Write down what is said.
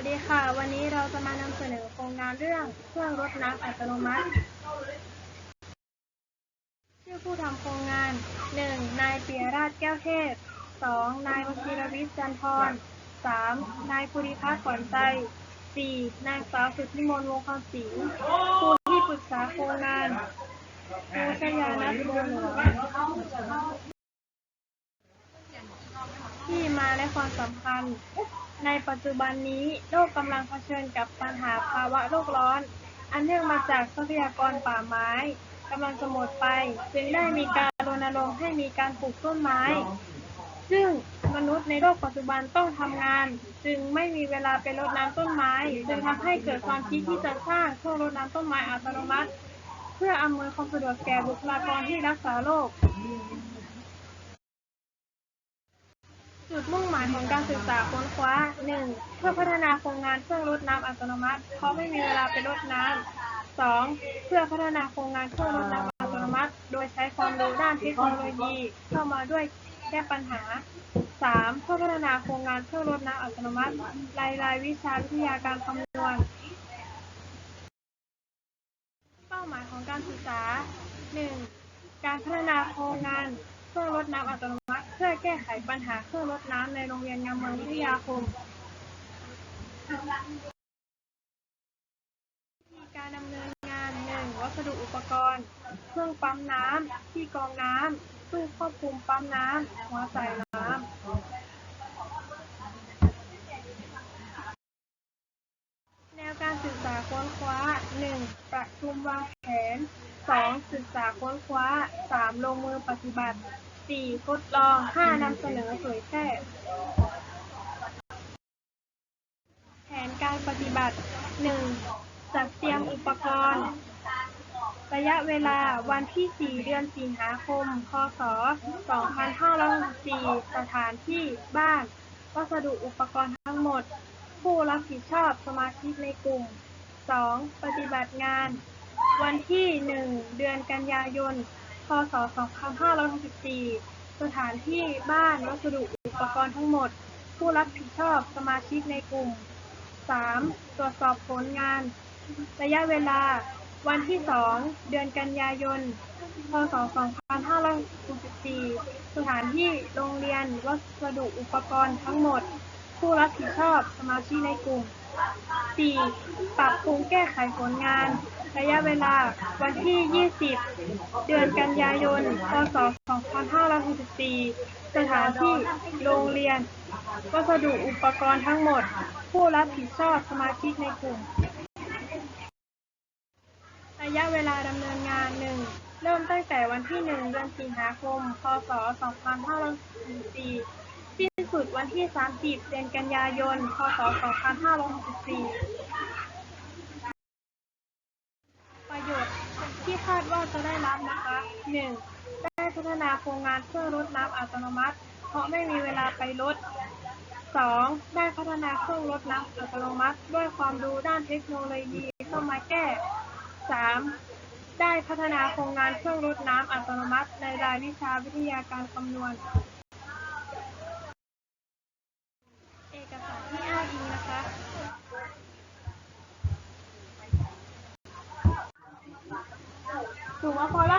วัสดีค่ะ วันนี้เราจะมานำเสนอโครงงานเรื่องเครื่องรดน้ำอัตโนมัติ ชื่อผู้ทำโครงงาน 1. นายเปิยราชแก้วเทพ 2. นายวชิรวิทย์จันทร 3. นายภูริพัฒน์ขวัญใจ 4. นางสาวสุทธิมนต์วงคำศรีครูที่ปรึกษาโครงงานครูชยานัทบัวหลวงที่มาและความสำคัญ ในปัจจุบันนี้โลกกำลังเผชิญกับปัญหาภาวะโลกร้อน อันเนื่องมาจากทรัพยากรป่าไม้กำลังจะหมดไป จึงได้มีการรณรงค์ให้มีการปลูกต้นไม้ ซึ่งมนุษย์ในโลกปัจจุบันต้องทำงาน จึงไม่มีเวลาไปรดน้ำต้นไม้ จึงทำให้เกิดความคิดที่จะสร้างเครื่องรดน้ำต้นไม้อัตโนมัติ เพื่ออำนวยความสะดวกแก่บุคลากรที่รักษาโรค มุ่งหมายของการศึกษาค้นคว้า 1. เพื่อพัฒนาโครงงานเครื่องรดน้ำอัตโนมัติ เพราะไม่มีเวลาไปรดน้ำ 2. เพื่อพัฒนาโครงงานเครื่องรดน้ำอัตโนมัติ โดยใช้ความรู้ด้านเทคโนโลยี เข้ามาด้วยแก้ปัญหา 3. เพื่อพัฒนาโครงงานเครื่องรดน้ำอัตโนมัติ รายรายวิชาวิทยาการคำนวณ เป้าหมายของการศึกษา 1. การพัฒนาโครงงานเครื่องรดน้ำอัตโนมัติ พื่อแก้ไขปัญหาเครื่องรดน้ำในโรงเรียนงามเมืองวิทยาคมวิธีการดำเนินงาน 1. วัสดุอุปกรณ์ เครื่องปั๊มน้ำที่กรองน้ำตู้ควบคุมปั๊มน้ำหัวใส่น้ำแนวการศึกษาค้นคว้า 1. ประชุมวางแผน 2. ศึกษาค้นคว้า 3. ลงมือปฏิบัติ 4. ทดลอง 5. นำเสนอเผยแพร่แผนการปฏิบัติ 1. จัดเตรียมอุปกรณ์ ระยะเวลาวันที่ 4 เดือนสิงหาคมพศ2564สถานที่บ้านวัสดุอุปกรณ์ทั้งหมด ผู้รับผิดชอบสมาชิกในกลุ่ม 2. ปฏิบัติงาน วันที่ 1 เดือนกันยายน พศ 2564 สถานที่บ้านวัสดุอุปกรณ์ทั้งหมด ผู้รับผิดชอบสมาชิกในกลุ่ม 3. ตรวจสอบผลงาน ระยะเวลา วันที่ 2 เดือนกันยายน พศ 2564 สถานที่โรงเรียนวัสดุอุปกรณ์ทั้งหมด ผู้รับผิดชอบสมาชิกในกลุ่ม 4. ปรับปรุงแก้ไขผลงาน ระยะเวลาวันที่ 20 เดือนกันยายน พศ 2564 สถานที่โรงเรียน วัสดุอุปกรณ์ทั้งหมด ผู้รับผิดชอบสมาชิกในกลุ่ม ระยะเวลาดำเนินงาน 1. เริ่มตั้งแต่วันที่ 1 เดือนสิงหาคม พศ 2564 สิ้นสุดวันที่ 30 เดือนกันยายน พศ 2564 ประโยชน์ที่คาดว่าจะได้รับนะคะ 1. ได้พัฒนาโครงงานเครื่องรดน้ำอัตโนมัติ เพราะไม่มีเวลาไปรด 2. ได้พัฒนาเครื่องรดน้ำอัตโนมัติ ด้วยความรู้ด้านเทคโนโลยีเข้ามาแก้ 3. ได้พัฒนาโครงงานเครื่องรดน้ำอัตโนมัติ ในรายวิชาวิทยาการคำนวณ อกสารที่อ้างอิงนะคะถูกว่าพอละ